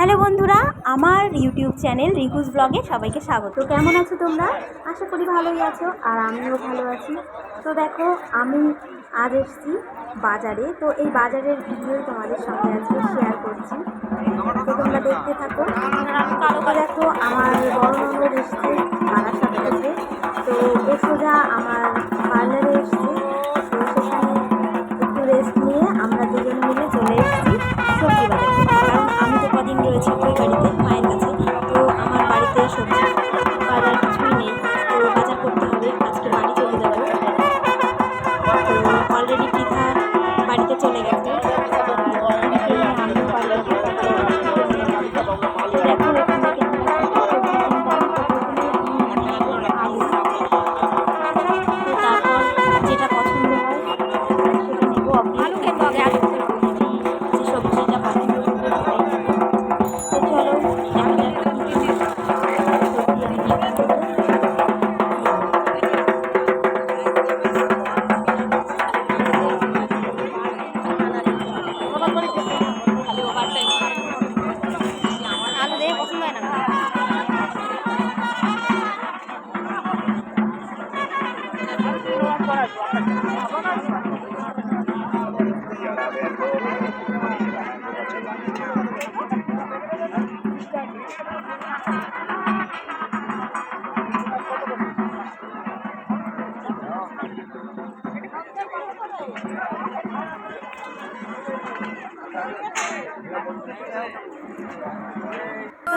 Hello বন্ধুরা, আমার YouTube channel রিকুজ ব্লগে সবাইকে স্বাগত। কেমন আছো তোমরা? আশা করি ভালোই আছো, আর আমিও ভালো আছি। তো দেখো, আমি আজ এসেছি বাজারে। তো এই বাজারের ভিডিওই তোমাদের সঙ্গে আজকে শেয়ার করছি। তো তোমরা দেখতে থাকো। তো দেখো, আমার বড় ননদ এসছে বারাসাত থেকে তো ও সোজা আমার পার্লারে এসছে। তো সেখানে একটু রেস্ট নিয়ে আমরা দুজন মিলে চলে এসেছি। কদিন রয়েছি ওই বাড়িতে? মায়ের কাছে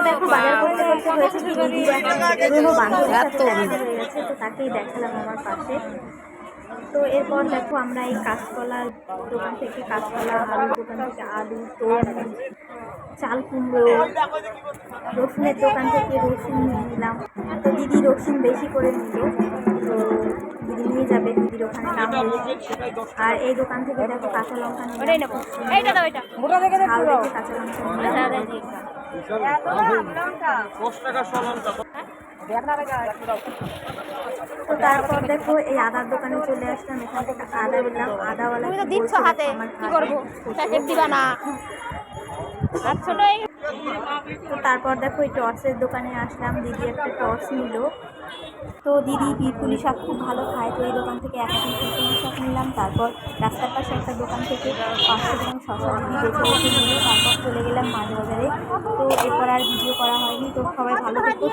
দেখো, বাজার করতে হয়েছে কি একটা পুরোনো গেছে তো তাকেই দেখালাম আমার পাশে। তো এরপর দেখো, আমরা এই কাঁচকলার দোকান থেকে কাঁচকলা, আলুর দোকান থেকে আলু তরমুজ চাল, কুমড়ো, রসুনের দোকান থেকে রসুন নিয়ে নিলাম। তো দিদি রসুন বেশি করে নিল। দিদি হয়েছে আর এই দোকান থেকে দেখো কাঁচা লঙ্কা নিয়ে এইটা দাও এটা মোটা দেখে কাঁচা লঙ্কা তো তারপর দেখো এই আদার দোকানে চলে আসলাম এখান থেকে আদা নিলাম। আদাওয়ালা তুমি তো দিচ্ছ হাতে কি করব? প্যাকেট দিবা না। আর ছোট এই- তো তারপর দেখো এই টর্চের দোকানে আসলাম, দিদি একটা টর্চ নিল। তো দিদি পিরপুলি শাক খুব ভালো খায়, তো এই দোকান থেকে এক পিস পিপুলি শাক নিলাম। তারপর রাস্তার পাশে একটা দোকান থেকে পাঁচশো গ্রাম শশা দিদি বেছে বেছে নিল তারপর চলে গেলাম মাছ বাজারে। তো এরপর আর ভিডিও করা হয়নি, তো সবাই ভালো থাকতো